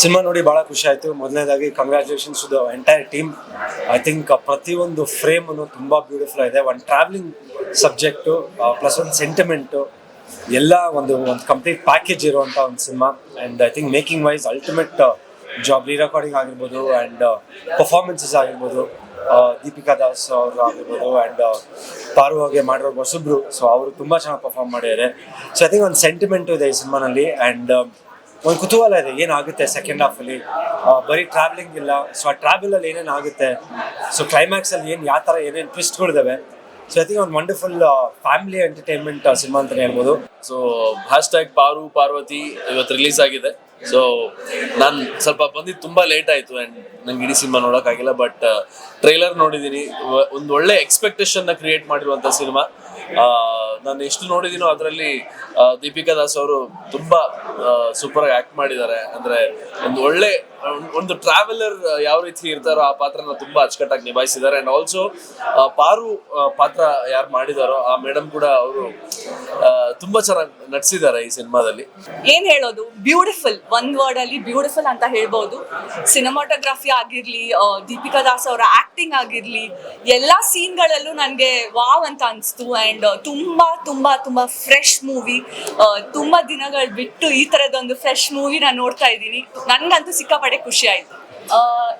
Cinema ನೋಡಿ ಭಾಳ ಖುಷಿ ಆಯಿತು. ಮೊದಲನೇದಾಗಿ congratulations to the entire team I think ಪ್ರತಿಯೊಂದು ಫ್ರೇಮನ್ನು ತುಂಬ ಬ್ಯೂಟಿಫುಲ್ ಆಗಿದೆ. ಒಂದು ಟ್ರಾವೆಲಿಂಗ್ ಸಬ್ಜೆಕ್ಟು ಪ್ಲಸ್ ಒಂದು ಸೆಂಟಿಮೆಂಟು ಎಲ್ಲ ಒಂದು ಒಂದು ಕಂಪ್ಲೀಟ್ ಪ್ಯಾಕೇಜ್ ಇರುವಂಥ ಒಂದು cinema. And I think making wise ultimate job re recording ಆಗಿರ್ಬೋದು ಆ್ಯಂಡ್ ಪರ್ಫಾರ್ಮೆನ್ಸಸ್ ಆಗಿರ್ಬೋದು. ದೀಪಿಕಾ ದಾಸ್ ಅವರು ಆಗಿರ್ಬೋದು ಆ್ಯಂಡ್ ಪಾರು ಹಾಗೆ ಮಾಡಿರೋ ಹೊಸಬ್ರು. ಸೊ ಅವರು ತುಂಬ ಚೆನ್ನಾಗಿ ಪರ್ಫಾರ್ಮ್ ಮಾಡಿದ್ದಾರೆ. ಸೊ ಐ ಥಿಂಕ್ ಒಂದು ಸೆಂಟಿಮೆಂಟು ಇದೆ ಈ ಸಿನಿಮಾನಲ್ಲಿ. ಆ್ಯಂಡ್ ಒಂದು ಕುತೂಹಲ ಇದೆ, ಏನಾಗುತ್ತೆ ಸೆಕೆಂಡ್ ಹಾಫಲ್ಲಿ ಬರೀ ಟ್ರಾವೆಲಿಂಗ್ ಇಲ್ಲ. ಸೊ ಆ ಟ್ರಾವೆಲಲ್ಲಿ ಏನೇನು ಆಗುತ್ತೆ? ಸೊ ಕ್ಲೈಮ್ಯಾಕ್ಸಲ್ಲಿ ಏನು, ಯಾವ ಥರ ಏನೇನು ಟ್ವಿಸ್ಟ್ಗಳಿದ್ದಾವೆ ಸೊ ಐ ಥಿಂಕ್ ಒಂದು ವಂಡರ್ಫುಲ್ ಫ್ಯಾಮಿಲಿ ಎಂಟರ್ಟೈನ್ಮೆಂಟ್ ಸಿನಿಮಾ ಅಂತಲೇ ಹೇಳ್ಬೋದು. So hashtag Paru Parvathi ಇವತ್ತು ರಿಲೀಸ್ ಆಗಿದೆ. ಸೊ ನಾನು ಸ್ವಲ್ಪ ಬಂದಿದ್ದು ತುಂಬ ಲೇಟ್ ಆಯಿತು ಆ್ಯಂಡ್ ನಂಗೆ ಇಡೀ ಸಿನಿಮಾ ನೋಡೋಕ್ಕಾಗಿಲ್ಲ ಬಟ್ ಟ್ರೈಲರ್ ನೋಡಿದ್ದೀನಿ ಒಂದು ಒಳ್ಳೆ ಎಕ್ಸ್ಪೆಕ್ಟೇಷನ್ನ ಕ್ರಿಯೇಟ್ ಮಾಡಿರುವಂಥ ಸಿನಿಮಾ. ನಾನು ಎಷ್ಟು ನೋಡಿದೀನೋ ಅದರಲ್ಲಿ ದೀಪಿಕಾ ದಾಸ್ ಅವರು ತುಂಬಾ ಸೂಪರ್ ಆಗಿ ಆಕ್ಟ್ ಮಾಡಿದ್ದಾರೆ. ಅಂದ್ರೆ ಒಂದು ಒಳ್ಳೆ ಒಂದ್- ಟ್ರಾವೆಲರ್ ಯಾವ ರೀತಿ ಇರ್ತಾರೋ ಆ ಪಾತ್ರನ ತುಂಬಾ ಅಚ್ಚುಕಟ್ಟಾಗಿ ನಿಭಾಯಿಸಿದ್ದಾರೆ. ಅಂಡ್ ಆಲ್ಸೋ ಪಾರು ಪಾತ್ರ ಯಾರು ಮಾಡಿದಾರೋ ಆ ಮೇಡಮ್ ಕೂಡ ಅವರು ತುಂಬಾ ಚೆನ್ನಾಗಿ ನಟಿಸಿದ್ದಾರೆ ಈ ಸಿನಿಮಾದಲ್ಲಿ. ಏನ್ ಹೇಳೋದು? ಬ್ಯೂಟಿಫುಲ್ ಒಂದ್ ವರ್ಡ್ ಅಲ್ಲಿ ಬ್ಯೂಟಿಫುಲ್ ಅಂತ ಹೇಳ್ಬೋದು. ಸಿನಿಮಾಟೋಗ್ರಫಿ ಆಗಿರ್ಲಿ ದೀಪಿಕಾ ದಾಸ್ ಅವರ ಆಕ್ಟಿಂಗ್ ಆಗಿರ್ಲಿ, ಎಲ್ಲಾ ಸೀನ್ಗಳಲ್ಲೂ ನನಗೆ ವಾವ್ ಅಂತ ಅನಿಸ್ತು. ಅಂಡ್ ತುಂಬಾ ತುಂಬಾ ತುಂಬಾ ಫ್ರೆಶ್ ಮೂವಿ ತುಂಬಾ ದಿನಗಳು ಬಿಟ್ಟು ಈ ತರದೊಂದು ಫ್ರೆಶ್ ಮೂವಿ ನಾನು ನೋಡ್ತಾ ಇದ್ದೀನಿ. ನನ್ಗಂತೂ ಸಿಕ್ಕಾಪಟ್ಟೆ ಖುಷಿ ಆಯ್ತು.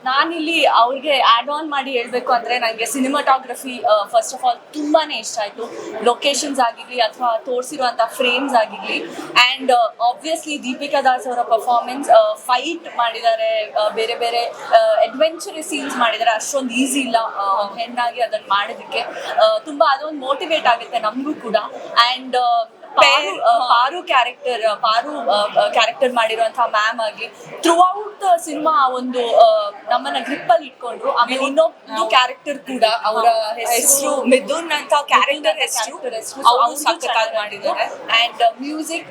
ನಾನಿಲ್ಲಿ ಅವ್ರಿಗೆ ಆ್ಯಡ್ ಆನ್ ಮಾಡಿ ಹೇಳಬೇಕು ಅಂದರೆ ನನಗೆ ಸಿನಿಮಾಟೋಗ್ರಫಿ ಫಸ್ಟ್ ಆಫ್ ಆಲ್ ತುಂಬಾ ಇಷ್ಟ ಆಯಿತು. ಲೊಕೇಶನ್ಸ್ ಆಗಿರಲಿ ಅಥವಾ ತೋರಿಸಿರುವಂಥ ಫ್ರೇಮ್ಸ್ ಆಗಿರಲಿ. ಆ್ಯಂಡ್ ಆಬ್ವಿಯಸ್ಲಿ ದೀಪಿಕಾ ದಾಸ್ ಅವರ ಪರ್ಫಾರ್ಮೆನ್ಸ್ ಫೈಟ್ ಮಾಡಿದ್ದಾರೆ. ಬೇರೆ ಬೇರೆ ಅಡ್ವೆಂಚರಸ್ ಸೀನ್ಸ್ ಮಾಡಿದ್ದಾರೆ. ಅಷ್ಟೊಂದು ಈಸಿ ಇಲ್ಲ ಹೆಣ್ಣಾಗಿ ಅದನ್ನು ಮಾಡೋದಕ್ಕೆ ತುಂಬಾ ಅದೊಂದು ಮೋಟಿವೇಟ್ ಆಗುತ್ತೆ ನಮಗೂ ಕೂಡ. And Paru character Paru character ಮಾಡಿರುವಂತಹ ಮ್ಯಾಮ್ ಆಗಿ ಥ್ರೂ ಔಟ್ ಸಿನಿಮಾ ಒಂದು ಆ, ನಮ್ಮನ್ನ ಗ್ರಿಪ್ ಅಲ್ಲಿ ಇಟ್ಕೊಂಡ್ರು. ಆಮೇಲೆ ಇನ್ನೊಂದು ಕ್ಯಾರೆಕ್ಟರ್ ಕೂಡ ಅವರ ಹೆಸರು ಮಿಥುನ್ ಅಂತ ಕ್ಯಾರೆಕ್ಟರ್ ಹೆಸರು. ಅವರು ಸಖತ್ತಾಗಿ ಮಾಡಿದ್ದಾರೆ. ಅಂಡ್ ಮ್ಯೂಸಿಕ್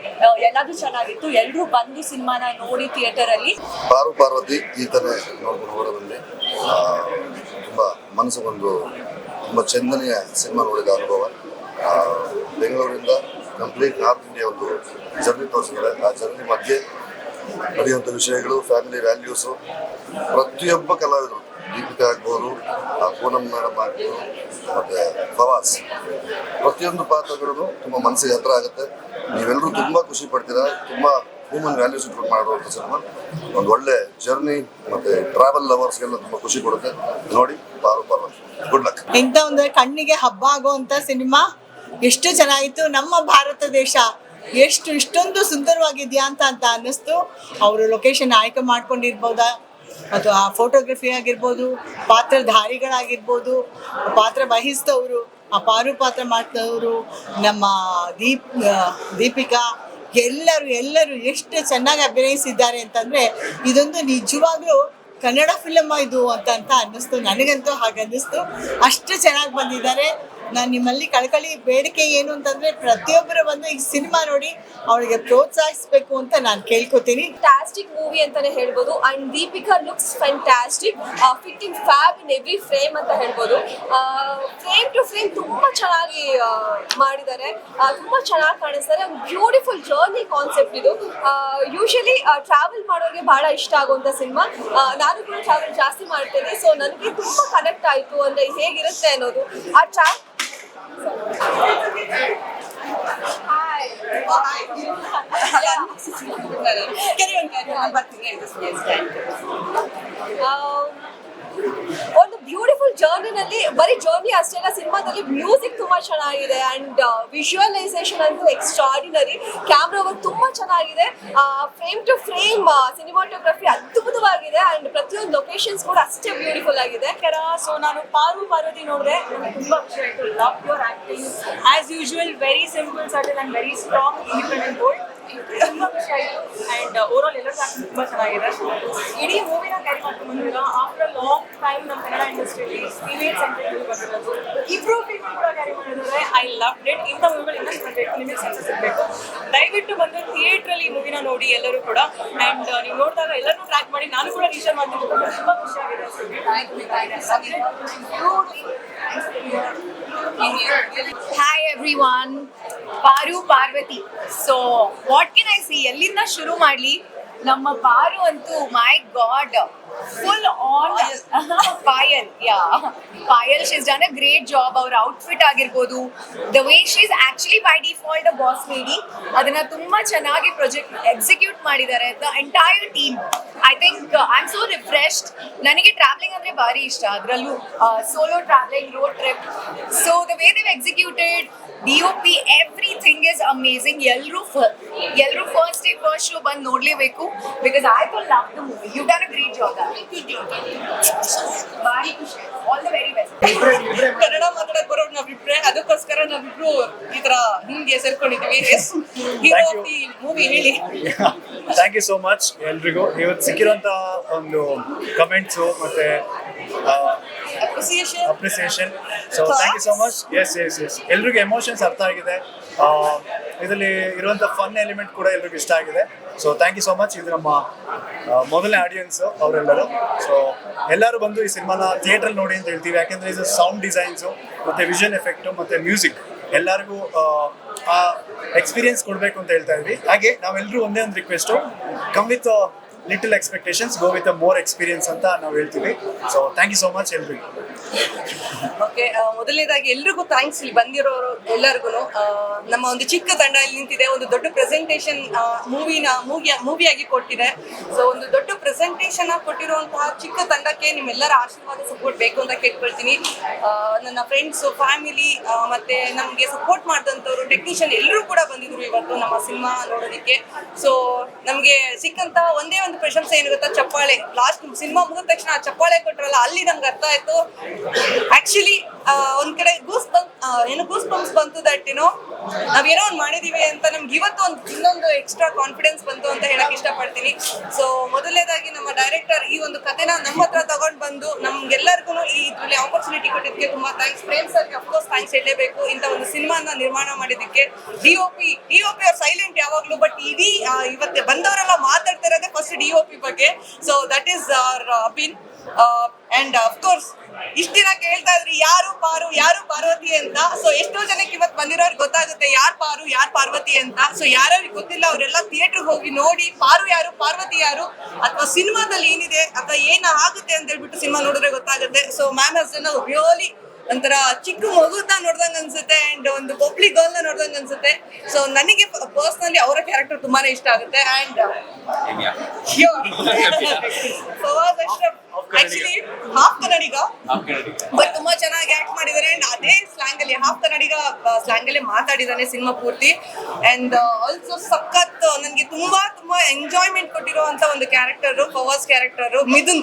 ಎಲ್ಲದೂ ಚೆನ್ನಾಗಿತ್ತು. ಎಲ್ಲರೂ ಬಂದು ಸಿನಿಮಾನ ನೋಡಿ ಥಿಯೇಟರ್ ಅಲ್ಲಿ. ಪಾರು ಪಾರ್ವತಿ ನೋಡ್ಕೊಂಡು ಹೋಗೋದ್ರಲ್ಲಿ ತುಂಬ ಮನಸ್ಸಿಗೊಂದು ತುಂಬಾ ಚಂದನೆಯ ಸಿನಿಮಾ ನೋಡಿದ ಅನುಭವ. ಬೆಂಗಳೂರಿಂದ ಕಂಪ್ಲೀಟ್ ನಾರ್ತ್ ಇಂಡಿಯಾ ಒಂದು ಜರ್ನಿ ತೋರಿಸಿದ್ದಾರೆ ಆ ಜರ್ನಿ ಮಧ್ಯೆ ನಡೆಯುವಂಥ ವಿಷಯಗಳು ಫ್ಯಾಮಿಲಿ ವ್ಯಾಲ್ಯೂಸು ಪ್ರತಿಯೊಬ್ಬ ಕಲಾವಿದರು, ದೀಪಿಕಾ ಆಗ್ಬೋದು ಆ ಪೂನಮ್ ಮೇಡಮ್ ಆಗ್ಬೋದು ಮತ್ತು ಫವಾಸ್. ಪ್ರತಿಯೊಂದು ಪಾತ್ರಗಳು ತುಂಬ ಮನಸ್ಸಿಗೆ ಹತ್ರ ಆಗುತ್ತೆ. ನೀವೆಲ್ಲರೂ ತುಂಬ ಖುಷಿ ಪಡ್ತೀರಾ? ತುಂಬ ಹ್ಯೂಮನ್ ವ್ಯಾಲ್ಯೂಸ್ ಇಟ್ಕೊಂಡು ಮಾಡುವಂಥ ಸಿನಿಮಾ ಒಂದು ಒಳ್ಳೆ ಜರ್ನಿ ಮತ್ತು ಟ್ರಾವೆಲ್ ಲವರ್ಸ್ಗೆಲ್ಲ ತುಂಬ ಖುಷಿ ಕೊಡುತ್ತೆ. ನೋಡಿ, ಪಾರು ಬಾರು ಗುಡ್ ಲಕ್ ಇಂಥ ಒಂದು ಕಣ್ಣಿಗೆ ಹಬ್ಬ ಆಗುವಂಥ ಸಿನಿಮಾ ಎಷ್ಟು ಚೆನ್ನಾಗಿತ್ತು ನಮ್ಮ ಭಾರತ ದೇಶ ಎಷ್ಟು, ಇಷ್ಟೊಂದು ಸುಂದರವಾಗಿದೆಯಾ ಅಂತ ಅಂತ ಅನ್ನಿಸ್ತು. ಅವರು ಲೊಕೇಶನ್ ಆಯ್ಕೆ ಮಾಡ್ಕೊಂಡಿರ್ಬೋದಾ? ಅಥವಾ ಆ ಫೋಟೋಗ್ರಫಿ ಆಗಿರ್ಬೋದು, ಪಾತ್ರಧಾರಿಗಳಾಗಿರ್ಬೋದು, ಪಾತ್ರ ವಹಿಸಿದವರು ಆ ಪಾರು ಪಾತ್ರ ಮಾಡ್ತವರು ನಮ್ಮ ದೀಪ್ ದೀಪಿಕಾ, ಎಲ್ಲರೂ ಎಲ್ಲರೂ ಎಷ್ಟು ಚೆನ್ನಾಗಿ ಅಭಿನಯಿಸಿದ್ದಾರೆ ಅಂತಂದರೆ, ಇದೊಂದು ನಿಜವಾಗ್ಲೂ ಕನ್ನಡ ಫಿಲಮ್ ಇದು ಅಂತ ಅಂತ ಅನ್ನಿಸ್ತು. ನನಗಂತೂ ಹಾಗೆ ಅನ್ನಿಸ್ತು. ಅಷ್ಟು ಚೆನ್ನಾಗಿ ಬಂದಿದ್ದಾರೆ. ನಾನು ನಿಮ್ಮಲ್ಲಿ ಕಳಕಳಿ ಬೇಡಿಕೆ ಏನು ಅಂತಂದ್ರೆ ಪ್ರತಿಯೊಬ್ಬರು ಬಂದು ಈ ಸಿನಿಮಾ ನೋಡಿ ಅವಳಿಗೆ ಪ್ರೋತ್ಸಾಹಿಸಬೇಕು ಅಂತ ನಾನು ಕೇಳ್ಕೊತೀನಿ. ಫ್ಯಾಂಟಾಸ್ಟಿಕ್ ಮೂವಿ ಅಂತಾನೆ ಹೇಳ್ಬೋದು. And Deepika looks fantastic fitting fab in every frame ಅಂತ ಹೇಳ್ಬೋದು. ಫ್ರೇಮ್ ಟು ಫ್ರೇಮ್ ತುಂಬಾ ಚೆನ್ನಾಗಿ ಮಾಡಿದ್ದಾರೆ. ಆ, ತುಂಬಾ ಚೆನ್ನಾಗಿ ಕಾಣಿಸ್ತಾರೆ. ಒಂದು ಬ್ಯೂಟಿಫುಲ್ ಜರ್ನಿ ಕಾನ್ಸೆಪ್ಟ್ ಇದು. ಯೂಶಲಿ ಟ್ರಾವೆಲ್ ಮಾಡೋರಿಗೆ ಬಹಳ ಇಷ್ಟ ಆಗುವಂತ ಸಿನಿಮಾ. ನಾನು ಕೂಡ ಟ್ರಾವೆಲ್ ಜಾಸ್ತಿ ಮಾಡ್ತೇನೆ. ಸೊ ನನಗೆ ತುಂಬಾ ಕನೆಕ್ಟ್ ಆಯ್ತು. ಅಂದ್ರೆ ಹೇಗಿರುತ್ತೆ ಅನ್ನೋದು. ಆ ಟ್ರಾ Hi. Hi. Getting on, getting on, but yes, yes, yes. ಜರ್ನಿನಲ್ಲಿ ಬರೀ ಜರ್ನಿ ಅಷ್ಟೇ ಸಿನಿಮಾದಲ್ಲಿ ಮ್ಯೂಸಿಕ್ ತುಂಬಾ ಚೆನ್ನಾಗಿದೆ ಅಂಡ್ ವಿಜುವಲೈಸೇಷನ್ ಅಂತೂ ಎಕ್ಸ್ಟ್ರಾರ್ಡಿನರಿ ಕ್ಯಾಮ್ರಾ ವರ್ಕ್ ತುಂಬಾ ಚೆನ್ನಾಗಿದೆ. ಫ್ರೇಮ್ ಟು ಫ್ರೇಮ್ ಸಿನಿಮಾಟೋಗ್ರಫಿ ಅದ್ಭುತವಾಗಿದೆ ಅಂಡ್ ಪ್ರತಿಯೊಂದು ಲೊಕೇಶನ್ಸ್ ಕೂಡ ಅಷ್ಟೇ ಬ್ಯೂಟಿಫುಲ್ ಆಗಿದೆ. ಸೊ ನಾನು ಪಾರು ಪಾರ್ವತಿ ನೋಡಿದ್ರೆ ತುಂಬಾ acting as usual very simple subtle and very strong independent bold ತುಂಬಾ ಖುಷಿ ಆಯ್ತು ತುಂಬಾ ಚೆನ್ನಾಗಿದೆ. ಇಡೀ ಮೂವಿನ ಕ್ಯಾರಿ ಮಾಡ್ಕೊಂಡು ಬಂದಿಲ್ಲ. ಆಫ್ಟರ್ ಲಾಂಗ್ ಟೈಮ್ ನಮ್ಮ ಕನ್ನಡ ಇಂಡಸ್ಟ್ರಿಯಲ್ಲಿ ಬಂದಿರೋದು. ಫೀಮೇಲ್ ಕೂಡ ಕ್ಯಾರಿ ಐ ಲವ್ ಇಟ್ ಇಂಥ ಮೂವಿಗಳು ಇನ್ನಷ್ಟು ಬರಬೇಕು ನಿಮಗೆ ಸಕ್ಸಸ್ ಸಿಗಬೇಕು ದಯವಿಟ್ಟು ಬಂದು ಥಿಯೇಟ್ರಲ್ಲಿ ಅಲ್ಲಿ ಮೂವಿನ ನೋಡಿ ಎಲ್ಲರೂ ಕೂಡ. ಅಂಡ್ ನೀವು ನೋಡಿದಾಗ ಎಲ್ಲರೂ ಟ್ರ್ಯಾಕ್ ಮಾಡಿ ನಾನು ಕೂಡ ಟೀಚರ್ ಮಾಡ್ತೀನಿ ತುಂಬಾ ಖುಷಿ ಆಗಿದೆ hi everyone Paru Parvathi. So what can I say ಎಲ್ಲಿಂದ ಶುರು ಮಾಡ್ಲಿ? ನಮ್ಮ ಪಾರು ಅಂತೂ my god full on Payal. Yeah Payal she's done a great job ಅವ್ರ ಔಟ್ಫಿಟ್ ಆಗಿರ್ಬೋದು. The way she's actually by default a boss lady ಅದನ್ನ ತುಂಬಾ ಚೆನ್ನಾಗಿ ಪ್ರೊಜೆಕ್ಟ್ ಎಕ್ಸಿಕ್ಯೂಟ್ ಮಾಡಿದ್ದಾರೆ the entire team I think I am so refreshed ನನಗೆ travelling ಅಂದ್ರೆ ಭಾರಿ ಇಷ್ಟ ಅದರಲ್ಲೂ. Solo travelling road trip so the way Dev executed D O P everything is amazing ಎಲ್ಲರೂ ಎಲ್ಲರೂ ಫಸ್ಟ್ ಡೇ ಫಸ್ಟ್ ಶೋ ಬಂದು ನೋಡ್ಲೇಬೇಕು. Because I too love the movie you done a great job ಬಾರಿ ಖುಷಿ. All the very best Kannada ಮಾತಾಡಕ್ ಬರೋರು ನಾವಿಬ್ರೆ ಅದಕ್ಕೋಸ್ಕರ ನಾವಿಬ್ರು ಈ ತರ ಹಿಂಗೆ ಸೇರ್ಕೊಂಡಿದ್ವಿ. Yes hero of the movie ಹೇಳಿ. ಥ್ಯಾಂಕ್ ಯು ಸೋ ಮಚ್ ಎಲ್ರಿಗೂ. ಇವತ್ತು ಸಿಕ್ಕಿರೋಂಥ ಒಂದು ಕಮೆಂಟ್ಸು ಮತ್ತೆ appreciation appreciation so thank you so much yes yes yes ಎಲ್ರಿಗೂ ಎಮೋಷನ್ಸ್ ಅರ್ಥ ಆಗಿದೆ. ಇದರಲ್ಲಿ ಇರುವಂಥ ಫನ್ ಎಲಿಮೆಂಟ್ ಕೂಡ ಎಲ್ರಿಗೂ ಇಷ್ಟ ಆಗಿದೆ. So thank you so much ಇದು ನಮ್ಮ ಮೊದಲನೇ ಆಡಿಯನ್ಸ್ ಅವರೆಲ್ಲರೂ. ಸೊ ಎಲ್ಲರೂ ಬಂದು ಈ ಸಿನಿಮಾನ ಥಿಯೇಟ್ರಲ್ಲಿ ನೋಡಿ ಅಂತ ಹೇಳ್ತೀವಿ. ಯಾಕೆಂದರೆ ಇದು ಸೌಂಡ್ ಡಿಸೈನ್ಸು ಮತ್ತು ವಿಷನ್ ಎಫೆಕ್ಟು ಮತ್ತು ಮ್ಯೂಸಿಕ್ ಎಲ್ಲರಿಗೂ, ಆ ಎಕ್ಸ್ಪೀರಿಯನ್ಸ್ ಕೊಡಬೇಕು ಅಂತ ಹೇಳ್ತಾ ಇದ್ವಿ. ಹಾಗೆ ನಾವೆಲ್ಲರೂ ಒಂದೇ ಒಂದು request come with little expectations go with more experience ಅಂತ ನಾವು ಹೇಳ್ತೀವಿ. So thank you so much ಎಲ್ರಿಗೂ. ಓಕೆ ಮೊದಲನೇದಾಗಿ ಎಲ್ರಿಗೂ ಥ್ಯಾಂಕ್ಸ್ ಇಲ್ಲಿ ಬಂದಿರೋರು ಎಲ್ಲರಿಗೂ. ನಮ್ಮ ಒಂದು ಚಿಕ್ಕ ತಂಡ ಇಲ್ಲಿ ನಿಂತಿದೆ, ಒಂದು ದೊಡ್ಡ ಪ್ರೆಸೆಂಟೇಷನ್ ಮೂವಿನ ಮೂವಿ ಮೂವಿಯಾಗಿ ಕೊಟ್ಟಿದೆ. ಸೊ ಒಂದು ದೊಡ್ಡ ಪ್ರೆಸೆಂಟೇಷನ್ ಕೊಟ್ಟಿರುವಂತಹ ಚಿಕ್ಕ ತಂಡಕ್ಕೆ ನಿಮ್ಮೆಲ್ಲರ ಆಶೀರ್ವಾದ ಸಪೋರ್ಟ್ ಬೇಕು ಅಂತ ಕೇಳ್ಕೊಳ್ತೀನಿ. ನನ್ನ ಫ್ರೆಂಡ್ಸ್ ಫ್ಯಾಮಿಲಿ ಮತ್ತೆ ನಮಗೆ ಸಪೋರ್ಟ್ ಮಾಡಿದಂಥವ್ರು ಟೆಕ್ನಿಷಿಯನ್ ಎಲ್ಲರೂ ಕೂಡ ಬಂದಿದ್ರು ಇವತ್ತು ನಮ್ಮ ಸಿನಿಮಾ ನೋಡೋದಕ್ಕೆ. ಸೊ ನಮಗೆ ಸಿಕ್ಕಂತ ಒಂದೇ ಒಂದು ಪ್ರಶಂಸೆ ಏನು ಗೊತ್ತಾ? ಚಪ್ಪಾಳೆ. ಲಾಸ್ಟ್ ಸಿನಿಮಾ ಮುಗಿದ ತಕ್ಷಣ ಚಪ್ಪಾಳೆ ಕೊಟ್ರಲ್ಲ, ಅಲ್ಲಿ ನಮ್ಗೆ ಅರ್ಥ ಆಯ್ತು. ಆಕ್ಚುಲಿ ಒಂದ್ ಕಡೆ ಗೂಸ್ ಬಂಪ್ ಏನು ಗೂಸ್ ಬಂಪ್ಸ್ ಬಂತು ದಟ್ ಏನೋ ನಾವೇನೋ ಒಂದ್ ಮಾಡಿದೀವಿ ಅಂತ ನಮ್ಗೆ ಇವತ್ತು ಒಂದು ಇನ್ನೊಂದು ಎಕ್ಸ್ಟ್ರಾ ಕಾನ್ಫಿಡೆನ್ಸ್ ಬಂತು ಅಂತ ಹೇಳಕ್ ಇಷ್ಟಪಡ್ತೀನಿ. ಸೊ ಮೊದಲನೇದಾಗಿ ನಮ್ಮ ಡೈರೆಕ್ಟರ್ ಈ ಒಂದು ಕಥೆನ ನಮ್ಮ ಹತ್ರ ತಗೊಂಡ್ ಬಂದು ನಮ್ಗೆಲ್ಲರಿಗೂ ಈ ಇದ್ರಲ್ಲಿ ಆಪರ್ಚುನಿಟಿ ಕೊಟ್ಟಿದ್ದಕ್ಕೆ ತುಂಬಾ ಥ್ಯಾಂಕ್ಸ್ ಪ್ರೇಮ್ ಸರ್ಗೆ ಅಫ್ಕೋರ್ಸ್ ಥ್ಯಾಂಕ್ಸ್ ಹೇಳಲೇಬೇಕು ಇಂಥ ಒಂದು ಸಿನಿಮಾನ ನಿರ್ಮಾಣ ಮಾಡಿದಕ್ಕೆ D O P D O P ಅವ್ರು ಸೈಲೆಂಟ್ ಯಾವಾಗ್ಲೂ ಬಟ್ ಇಡೀ ಇವತ್ತೆ ಬಂದವರೆಲ್ಲ ಮಾತಾಡ್ತಿರೋದೇ ಫಸ್ಟ್ ಡಿ ಬಗ್ಗೆ. So that is our opinion and of course ಇಷ್ಟ ದಿನ ಕೇಳ್ತಾ ಇದ್ರಿ, ಯಾರು ಪಾರು, ಯಾರು ಪಾರ್ವತಿ ಅಂತ. ಸೊ ಎಷ್ಟೋ ಜನಕ್ಕೆ ಇವತ್ತು ಬಂದಿರೋರು ಗೊತ್ತಾಗುತ್ತೆ, ಯಾರು ಪಾರು, ಯಾರು ಪಾರ್ವತಿ ಅಂತ. ಸೊ ಯಾರ್ಯಾರಿಗೆ ಗೊತ್ತಿಲ್ಲ, ಅವರೆಲ್ಲ ಥಿಯೇಟರ್ ಹೋಗಿ ನೋಡಿ, ಪಾರು ಯಾರು, ಪಾರ್ವತಿ ಯಾರು, ಅಥವಾ ಸಿನಿಮಾದಲ್ಲಿ ಏನಿದೆ, ಅಥವಾ ಏನಾಗುತ್ತೆ ಅಂತ ಹೇಳ್ಬಿಟ್ಟು ಸಿನಿಮಾ ನೋಡಿದ್ರೆ ಗೊತ್ತಾಗುತ್ತೆ. ಸೊ ಮ್ಯಾಮ್ ಹಸ್ ರಿಯಲಿ ಒಂಥರ ಚಿಕ್ಕ ಮಗುನ ನೋಡ್ದಂಗ ಅನ್ಸುತ್ತೆ ಅಂಡ್ ಒಂದು ಪೊಪ್ಲಿ ಗರ್ಲ್ ನೋಡ್ದಂಗ ಅನ್ಸುತ್ತೆ. ಸೊ ನನಗೆ ಪರ್ಸನಲಿ ಅವರ ಕ್ಯಾರೆಕ್ಟರ್ ತುಂಬಾನೇ ಇಷ್ಟ ಆಗುತ್ತೆ and Ashraf actually half Kannadiga but ತುಂಬಾ ಚೆನ್ನಾಗಿ ಆಕ್ಟ್ ಮಾಡಿದ್ದಾರೆ ಅಂಡ್ ಅದೇ ಸ್ಲ್ಯಾಂಗ್ ಅಲ್ಲಿ ಹಾಫ್ ಕನ್ನಡಿಗ ಸ್ಲ್ಯಾಂಗ್ ಅಲ್ಲಿ ಮಾತಾಡಿದಾನೆ ಸಿನಿಮಾ ಪೂರ್ತಿ. ಅಂಡ್ ಆಲ್ಸೋ ಸಖತ್ ನನಗೆ ತುಂಬಾ ತುಂಬಾ ಎಂಜಾಯ್ಮೆಂಟ್ ಕೊಟ್ಟಿರುವಂತ ಒಂದು character powers character Mithun.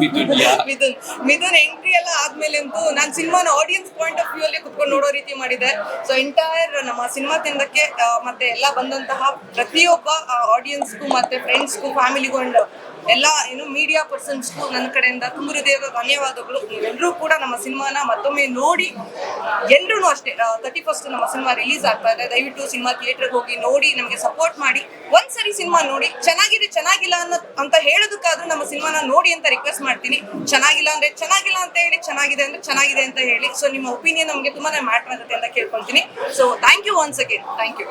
Mithun Mithun. Entry ಎಲ್ಲ ಆದ್ಮೇಲೆ ಅಂತೂ ನಾನು ಸಿನಿಮಾನ ಆಡಿಯನ್ಸ್ ಪಾಯಿಂಟ್ ಆಫ್ ವ್ಯೂ ಅಲ್ಲಿ ಕುತ್ಕೊಂಡು ನೋಡೋ ರೀತಿ ಮಾಡಿದೆ. ಸೊ ಎಂಟೈರ್ ನಮ್ಮ ಸಿನಿಮಾ ತಂಡಕ್ಕೆ ಮತ್ತೆ ಎಲ್ಲ ಬಂದಂತಹ ಪ್ರತಿಯೊಬ್ಬ ಆಡಿಯನ್ಸ್ಗೂ ಮತ್ತೆ ಫ್ರೆಂಡ್ಸ್ಗೂ ಫ್ಯಾಮಿಲಿಗೂ ಅಂಡ್ ಎಲ್ಲ ಏನು ಮೀಡಿಯಾ ಪರ್ಸನ್ಸ್ಗೂ ನನ್ನ ಕಡೆಯಿಂದ ತುಂಬ ಹೃದಯದ ಧನ್ಯವಾದಗಳು. ಎಲ್ಲರೂ ಕೂಡ ನಮ್ಮ ಸಿನಿಮಾನ ಮತ್ತೊಮ್ಮೆ ನೋಡಿ ಎಲ್ಲರೂ ಅಷ್ಟೇ ತರ್ಟಿ ಫಸ್ಟ್ ನಮ್ಮ ಸಿನಿಮಾ ರಿಲೀಸ್ ಆಗ್ತಾ ಇದೆ. ದಯವಿಟ್ಟು ಸಿನಿಮಾ ಥಿಯೇಟರ್ಗೆ ಹೋಗಿ ನೋಡಿ, ನಮಗೆ ಸಪೋರ್ಟ್ ಮಾಡಿ, ಒಂದ್ಸರಿ ಸಿನಿಮಾ ನೋಡಿ, ಚೆನ್ನಾಗಿದೆ, ಚೆನ್ನಾಗಿಲ್ಲ ಅನ್ನೋ, ಅಂತ ಹೇಳೋದಕ್ಕಾದ್ರೂ ನಮ್ಮ ಸಿನಿಮಾನ ನೋಡಿ ಅಂತ ರಿಕ್ವೆಸ್ಟ್ ಮಾಡ್ತೀನಿ. ಚೆನ್ನಾಗಿಲ್ಲ ಅಂದ್ರೆ ಚೆನ್ನಾಗಿಲ್ಲ ಅಂತ ಹೇಳಿ, ಚೆನ್ನಾಗಿದೆ ಅಂದ್ರೆ ಚೆನ್ನಾಗಿದೆ ಅಂತ ಹೇಳಿ. ಸೊ ನಿಮ್ಮ ಒಪಿನಿಯನ್ ನಮಗೆ ತುಂಬಾನೇ ಮ್ಯಾಟರ್ ಆಗುತ್ತೆ ಅಂತ ಕೇಳ್ಕೊಂತೀನಿ so thank you once again thank you